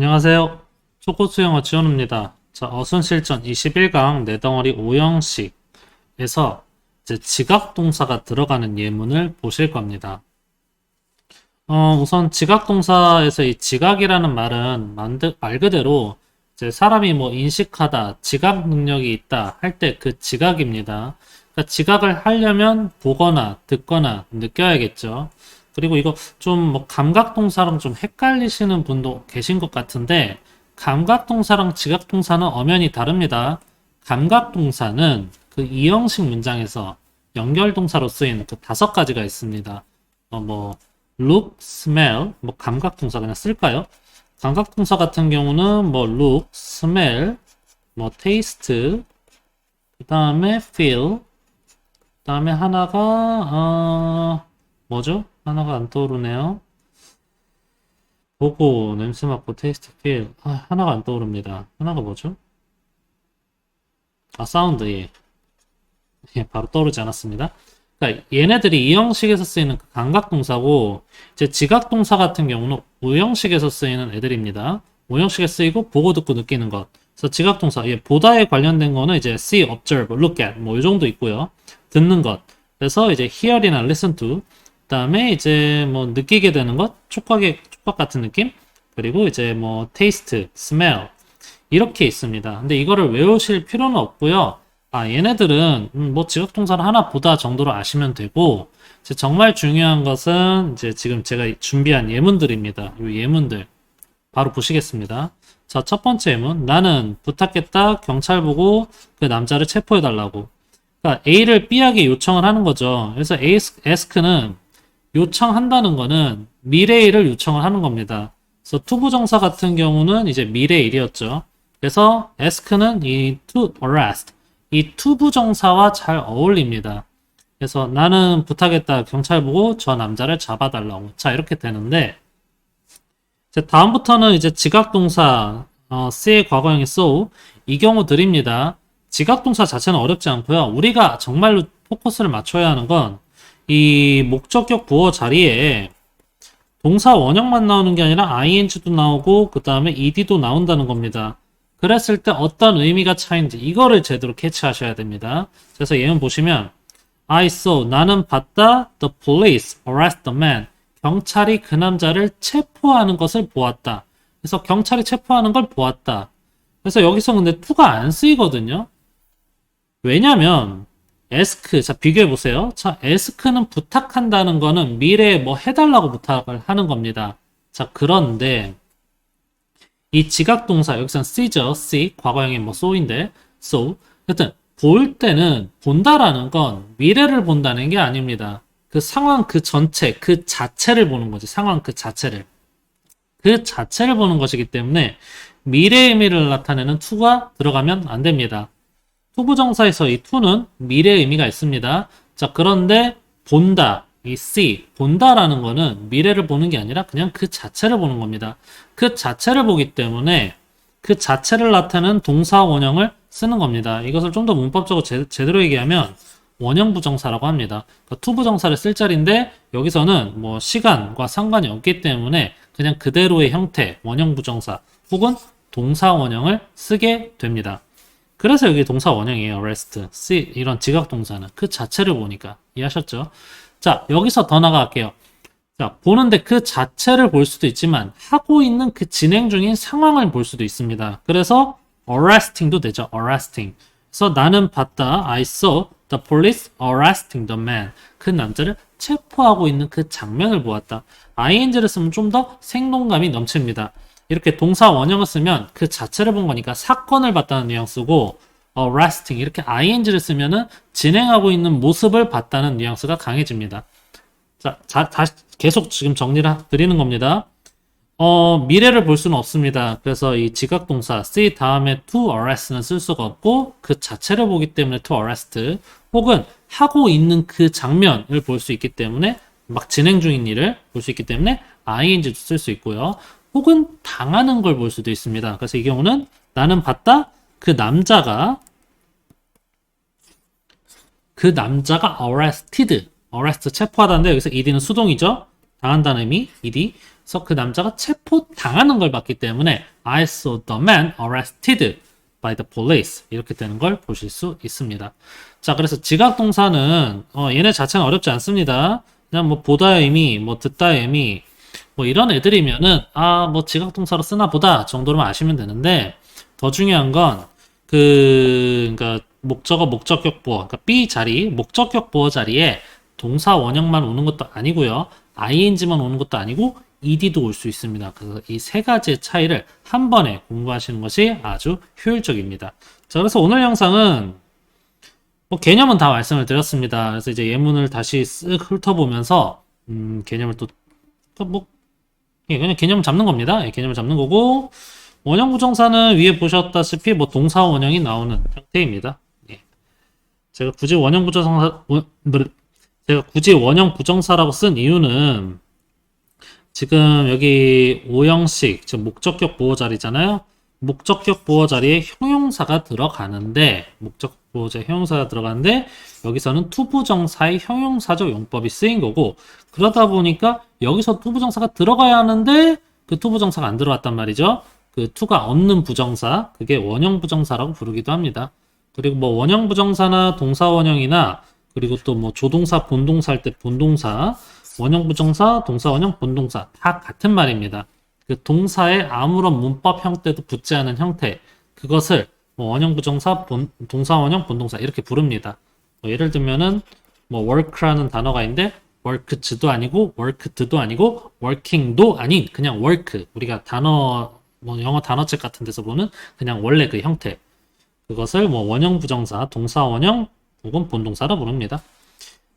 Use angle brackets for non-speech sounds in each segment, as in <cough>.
안녕하세요. 초코수 영어 지원입니다. 자, 어순 실전 21강 내덩어리 5형식에서 이제 지각 동사가 들어가는 예문을 보실 겁니다. 어, 우선 지각 동사에서 이 지각이라는 말은 말 그대로 이제 사람이 뭐 인식하다, 지각 능력이 있다 할 때 그 지각입니다. 그러니까 지각을 하려면 보거나 듣거나 느껴야겠죠. 그리고 이거 좀 뭐 감각동사랑 좀 헷갈리시는 분도 계신 것 같은데 감각동사랑 지각동사는 엄연히 다릅니다. 감각동사는 그 이형식 문장에서 연결동사로 쓰이는 그 다섯 가지가 있습니다. 어, 뭐 look, smell, 뭐 감각동사 그냥 쓸까요? 감각동사 같은 경우는 뭐 look, smell, 뭐 taste, 그 다음에 feel, 그 다음에 하나가 어, 뭐죠? 하나가 안 떠오르네요. 보고, 냄새 맡고, 테이스트, 필. 아, 하나가 안 떠오릅니다. 하나가 뭐죠? 아, 사운드, 예. 예, 바로 떠오르지 않았습니다. 그러니까 얘네들이 이 형식에서 쓰이는 그 감각 동사고, 이제 지각 동사 같은 경우는 우형식에서 쓰이는 애들입니다. 우형식에 쓰이고, 보고, 듣고, 느끼는 것. 그래서 지각 동사, 예, 보다에 관련된 거는 이제 see, observe, look at, 뭐, 이 정도 있고요. 듣는 것. 그래서 이제 hear이나 listen to, 그다음에 이제 뭐 느끼게 되는 것, 촉각의 촉각 같은 느낌, 그리고 이제 뭐 taste, smell 이렇게 있습니다. 근데 이거를 외우실 필요는 없고요. 아 얘네들은 음, 뭐 지각동사를 하나 보다 정도로 아시면 되고 이제 정말 중요한 것은 이제 지금 제가 준비한 예문들입니다. 이 예문들 바로 보시겠습니다. 자, 첫 번째 예문. 나는 부탁했다. 경찰 보고 그 남자를 체포해 달라고. 그러니까 A를 B에게 요청을 하는 거죠. 그래서 ask는 요청한다는 거는 미래일을 요청을 하는 겁니다. 그래서 투부정사 같은 경우는 이제 미래일이었죠. 그래서 ask는 이 to arrest 이 투부정사와 잘 어울립니다. 그래서 나는 부탁했다 경찰 보고 저 남자를 잡아달라고. 자 이렇게 되는데 이제 다음부터는 이제 지각동사 어, C의 과거형이 so 이 경우들입니다. 지각동사 자체는 어렵지 않고요. 우리가 정말로 포커스를 맞춰야 하는 건 이 목적격 부어 자리에 동사 원형만 나오는 게 아니라 ing도 나오고 그 다음에 ed도 나온다는 겁니다. 그랬을 때 어떤 의미가 차이인지 이거를 제대로 캐치하셔야 됩니다. 그래서 예문 보시면 I saw 나는 봤다 the police arrest the man 경찰이 그 남자를 체포하는 것을 보았다. 그래서 경찰이 체포하는 걸 보았다. 그래서 여기서 근데 to가 안 쓰이거든요. 왜냐면 에스크 자 비교해 보세요. 자 에스크는 부탁한다는 거는 미래에 뭐 해달라고 부탁을 하는 겁니다. 자 그런데 이 지각 동사 여기선 C죠. C 과거형의 뭐 so인데 so 여튼 볼 때는 본다라는 건 미래를 본다는 게 아닙니다. 그 상황 그 전체 그 자체를 보는 거지 상황 그 자체를 그 자체를 보는 것이기 때문에 미래의 의미를 나타내는 to가 들어가면 안 됩니다. 투부정사에서 이 to는 미래의 의미가 있습니다. 자, 그런데 본다, 이 see, 본다라는 거는 미래를 보는 게 아니라 그냥 그 자체를 보는 겁니다. 그 자체를 보기 때문에 그 자체를 나타내는 동사 원형을 쓰는 겁니다. 이것을 좀 더 문법적으로 제, 제대로 얘기하면 원형 부정사라고 합니다. 그러니까 투부정사를 쓸 자리인데 여기서는 뭐 시간과 상관이 없기 때문에 그냥 그대로의 형태, 원형 부정사 혹은 동사 원형을 쓰게 됩니다. 그래서 여기 동사 원형이에요. rest, see 이런 지각 동사는 그 자체를 보니까 이해하셨죠? 자 여기서 더 나가갈게요. 자 보는데 그 자체를 볼 수도 있지만 하고 있는 그 진행 중인 상황을 볼 수도 있습니다. 그래서 arresting도 되죠. arresting. 그래서 나는 봤다. I saw the police arresting the man. 그 남자를 체포하고 있는 그 장면을 보았다. ing를 쓰면 좀 더 생동감이 넘칩니다. 이렇게 동사 원형을 쓰면 그 자체를 본 거니까 사건을 봤다는 뉘앙스고 arresting 이렇게 ing를 쓰면은 진행하고 있는 모습을 봤다는 뉘앙스가 강해집니다. 자, 자 다시 계속 지금 정리를 드리는 겁니다. 어, 미래를 볼 수는 없습니다. 그래서 이 지각 동사 see 다음에 to arrest는 쓸 수가 없고 그 자체를 보기 때문에 to arrest 혹은 하고 있는 그 장면을 볼 수 있기 때문에 막 진행 중인 일을 볼 수 있기 때문에 ing도 쓸 수 있고요. 혹은 당하는 걸 볼 수도 있습니다. 그래서 이 경우는 나는 봤다. 그 남자가 그 남자가 arrested, arrest 체포하다는데 여기서 ed는 수동이죠. 당한다는 의미 ed. 그래서 그 남자가 체포 당하는 걸 봤기 때문에 I saw the man arrested by the police 이렇게 되는 걸 보실 수 있습니다. 자, 그래서 지각 동사는 어, 얘네 자체는 어렵지 않습니다. 그냥 뭐 보다의 의미, 뭐 듣다의 의미, 뭐 이런 애들이면은 아, 뭐 지각 동사로 쓰나 보다 정도로만 아시면 되는데 더 중요한 건 그, 그러니까 목적어 목적격 보어, 그러니까 B 자리, 목적격 보어 자리에 동사 원형만 오는 것도 아니고요. ing만 오는 것도 아니고 ed도 올 수 있습니다. 그래서 이 세 가지의 차이를 한 번에 공부하시는 것이 아주 효율적입니다. 자, 그래서 오늘 영상은 뭐 개념은 다 말씀을 드렸습니다. 그래서 이제 예문을 다시 쓱 훑어보면서 음, 개념을 또 뭐, 예, 그냥 개념 잡는 겁니다. 예, 개념을 잡는 거고 원형 부정사는 위에 보셨다시피 뭐 동사 원형이 나오는 형태입니다. 예. 제가 굳이 원형 부정사 원, 뭐, 제가 굳이 원형 부정사라고 쓴 이유는 지금 여기 오형식 즉 목적격 보호 자리잖아요. 목적격 보호 자리에 형용사가 들어가는데 목적 보호자 형용사가 들어가는데 여기서는 투부정사의 형용사적 용법이 쓰인 거고 그러다 보니까 여기서 투부정사가 들어가야 하는데 그 투부정사가 안 들어갔단 말이죠. 그 투가 없는 부정사 그게 원형 부정사라고 부르기도 합니다. 그리고 뭐 원형 부정사나 동사 원형이나 그리고 또 뭐 조동사 본동사 할 때 본동사 원형 부정사 동사 원형 본동사 다 같은 말입니다. 그 동사의 아무런 문법 형태도 붙지 않은 형태 그것을 뭐 원형 부정사 본, 동사 원형 본동사 이렇게 부릅니다. 뭐 예를 들면은 뭐 work라는 단어가 있는데 worked도 아니고 worked도 아니고 working도 아닌 그냥 work 우리가 단어 뭐 영어 단어책 같은 데서 보는 그냥 원래 그 형태 그것을 뭐 원형 부정사 동사 원형 혹은 본동사로 부릅니다.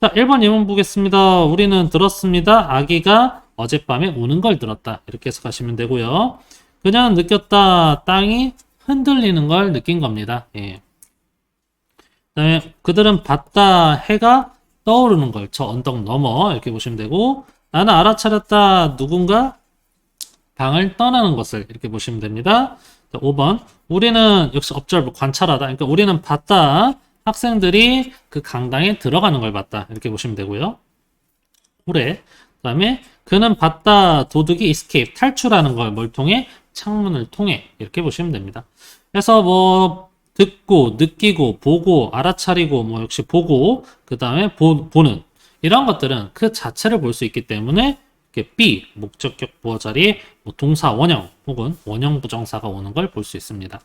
자, 1번 예문 보겠습니다. 우리는 들었습니다. 아기가 어젯밤에 우는 걸 들었다. 이렇게 해석하시면 되고요. 그냥 느꼈다. 땅이 흔들리는 걸 느낀 겁니다. 예. 그다음에 그들은 봤다. 해가 떠오르는 걸 저 언덕 넘어 이렇게 보시면 되고 나는 알아차렸다. 누군가 방을 떠나는 것을 이렇게 보시면 됩니다. 자, 5번 우리는 역시 observe 관찰하다. 그러니까 우리는 봤다. 학생들이 그 강당에 들어가는 걸 봤다. 이렇게 보시면 되고요. 올해 그 다음에 그는 봤다 도둑이 escape 탈출하는 걸 뭘 통해 창문을 통해 이렇게 보시면 됩니다. 그래서 뭐 듣고 느끼고 보고 알아차리고 뭐 역시 보고 그 다음에 보는 이런 것들은 그 자체를 볼 수 있기 때문에 B 목적격 보어 자리에 뭐 동사 원형 혹은 원형 부정사가 오는 걸 볼 수 있습니다.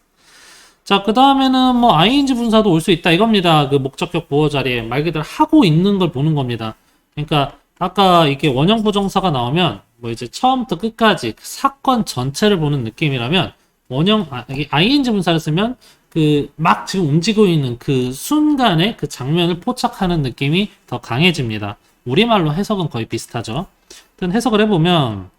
자, 그 다음에는 뭐 ing 분사도 올 수 있다 이겁니다. 그 목적격 보호 자리에 말 그대로 하고 있는 걸 보는 겁니다. 그러니까 아까 이게 원형 부정사가 나오면 뭐 이제 처음부터 끝까지 그 사건 전체를 보는 느낌이라면 원형 아, ing 분사를 쓰면 그 막 지금 움직이고 있는 그 순간에 그 장면을 포착하는 느낌이 더 강해집니다. 우리말로 해석은 거의 비슷하죠. 일단 해석을 해보면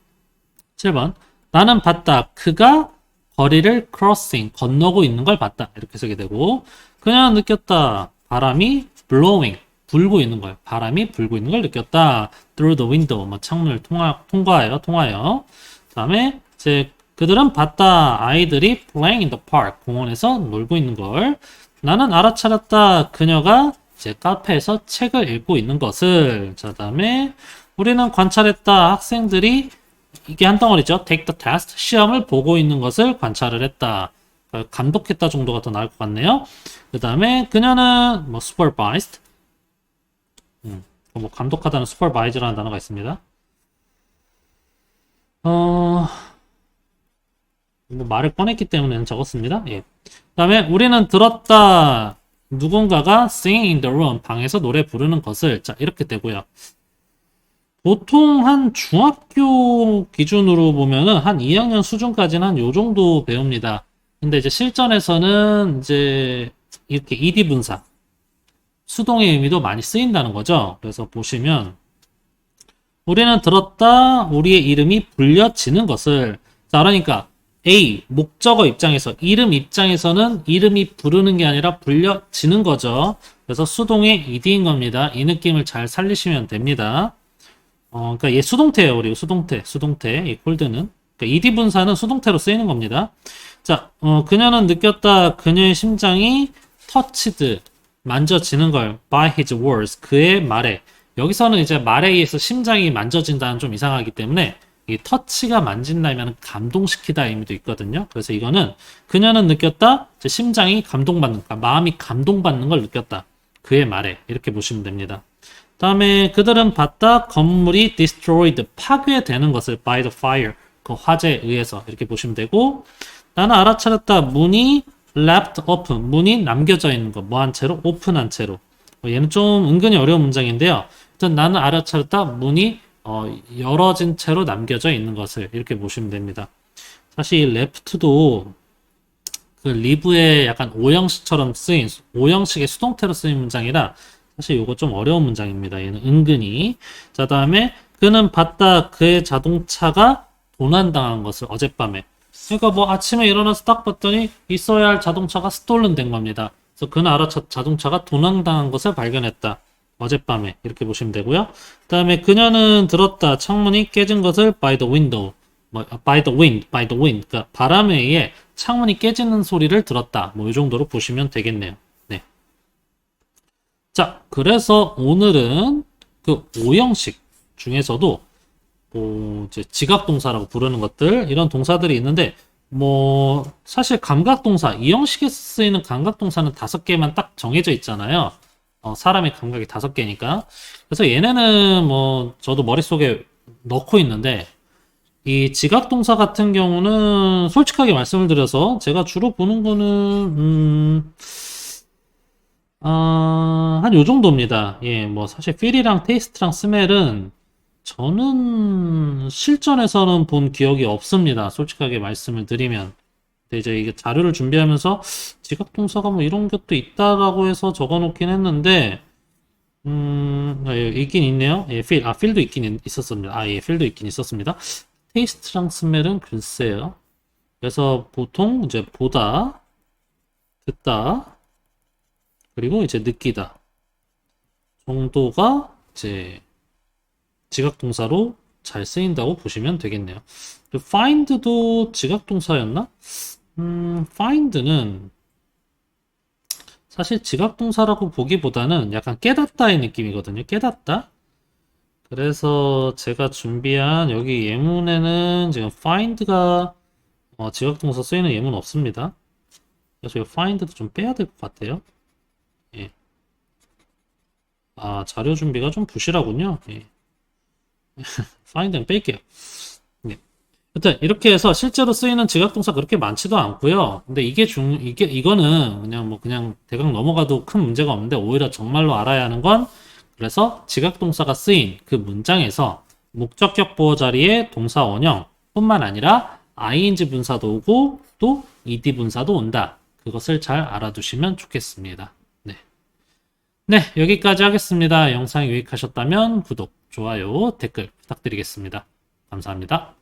7번 나는 봤다. 그가 거리를 crossing 건너고 있는 걸 봤다 이렇게 해석이 되고 그냥 느꼈다 바람이 blowing 불고 있는 걸 바람이 불고 있는 걸 느꼈다 through the window 뭐 창문을 통하, 통과하여 통하여 그다음에 이제 그들은 봤다 아이들이 playing in the park 공원에서 놀고 있는 걸 나는 알아차렸다 그녀가 제 카페에서 책을 읽고 있는 것을 자 다음에 우리는 관찰했다 학생들이 이게 한 덩어리죠. take the test. 시험을 보고 있는 것을 관찰을 했다. 그러니까 감독했다 정도가 더 나을 것 같네요. 그 다음에 그녀는 뭐 supervised. 음, 뭐 감독하다는 supervise라는 단어가 있습니다. 어, 뭐 말을 꺼냈기 때문에 적었습니다. 예. 그 다음에 우리는 들었다. 누군가가 singing in the room. 방에서 노래 부르는 것을. 자, 이렇게 되고요. 보통 한 중학교 기준으로 보면은 한 2학년 수준까지는 한 요 정도 배웁니다. 근데 이제 실전에서는 이제 이렇게 ED 분사, 수동의 의미도 많이 쓰인다는 거죠. 그래서 보시면 우리는 들었다 우리의 이름이 불려지는 것을 자 그러니까 A 목적어 입장에서 이름 입장에서는 이름이 부르는 게 아니라 불려지는 거죠. 그래서 수동의 ED인 겁니다. 이 느낌을 잘 살리시면 됩니다. 어, 그러니까 얘 수동태예요. 그리고 수동태, 수동태. 이 콜드는. 그러니까 ed 분사는 수동태로 쓰이는 겁니다. 자, 어, 그녀는 느꼈다. 그녀의 심장이 touched, 만져지는 걸 by his words, 그의 말에. 여기서는 이제 말에 의해서 심장이 만져진다는 좀 이상하기 때문에 이 터치가 만진다면 감동시키다 의미도 있거든요. 그래서 이거는 그녀는 느꼈다. 심장이 감동받는, 그러니까 마음이 감동받는 걸 느꼈다. 그의 말에 이렇게 보시면 됩니다. 다음에 그들은 봤다 건물이 destroyed 파괴되는 것을 by the fire 그 화재에 의해서 이렇게 보시면 되고 나는 알아차렸다 문이 left open 문이 남겨져 있는 거 뭐 한 채로 오픈한 채로 어, 얘는 좀 은근히 어려운 문장인데요. 일단 나는 알아차렸다 문이 어, 열어진 채로 남겨져 있는 것을 이렇게 보시면 됩니다. 사실 이 left도 그 리브의 약간 오형식처럼 쓰인 오형식의 수동태로 쓰인 문장이라 사실 이거 좀 어려운 문장입니다. 얘는 은근히 자 다음에 그는 봤다 그의 자동차가 도난당한 것을 어젯밤에 그러니까 뭐 아침에 일어나서 딱 봤더니 있어야 할 자동차가 스톨른 된 겁니다. 그래서 그는 알아차 자동차가 도난당한 것을 발견했다. 어젯밤에 이렇게 보시면 되고요. 그 다음에 그녀는 들었다 창문이 깨진 것을 by the window 뭐 by the wind, by the wind 그러니까 바람에 의해 창문이 깨지는 소리를 들었다. 뭐 이 정도로 보시면 되겠네요. 네. 자, 그래서 오늘은 그 오형식 중에서도 뭐 이제 지각 동사라고 부르는 것들 이런 동사들이 있는데 뭐 사실 감각 동사 이 형식에 쓰이는 감각 동사는 다섯 개만 딱 정해져 있잖아요. 어, 사람의 감각이 다섯 개니까. 그래서 얘네는 뭐 저도 머릿속에 넣고 있는데 이 지각 동사 같은 경우는 솔직하게 말씀을 드려서 제가 주로 보는 거는 음, 아, 한 요 정도입니다. 예, 뭐 사실 feel이랑 taste랑 smell은 저는 실전에서는 본 기억이 없습니다. 솔직하게 말씀을 드리면. 근데 이제 이게 자료를 준비하면서 지각 동사가 뭐 이런 것도 있다라고 해서 적어 놓긴 했는데 음, 아, 예, 있긴 있네요. 예, feel, 아, feel도 있긴 있- 있었습니다. 아, 예, feel도 있긴 있었습니다. 테이스트랑 스멜은 글쎄요. 그래서 보통 이제 보다, 듣다, 그리고 이제 느끼다 정도가 이제 지각 동사로 잘 쓰인다고 보시면 되겠네요. 그리고 find도 지각 동사였나? 음, find는 사실 지각 동사라고 보기보다는 약간 깨닫다의 느낌이거든요. 깨닫다. 그래서 제가 준비한 여기 예문에는 지금 find가 어, 지각 동사 쓰이는 예문 없습니다. 그래서 이 find도 좀 빼야 될 것 같아요. 예. 아, 자료 준비가 좀 부실하군요. 예. <laughs> find는 뺄게요. 네. 하여튼 이렇게 해서 실제로 쓰이는 지각 동사 그렇게 많지도 않고요. 근데 이게 중 이게 이거는 그냥 뭐 그냥 대강 넘어가도 큰 문제가 없는데 오히려 정말로 알아야 하는 건 그래서 지각 동사가 쓰인 그 문장에서 목적격 보호 자리에 동사 원형 뿐만 아니라 ing 분사도 오고 또 ed 분사도 온다. 그것을 잘 알아두시면 좋겠습니다. 네. 네, 여기까지 하겠습니다. 영상이 유익하셨다면 구독, 좋아요, 댓글 부탁드리겠습니다. 감사합니다.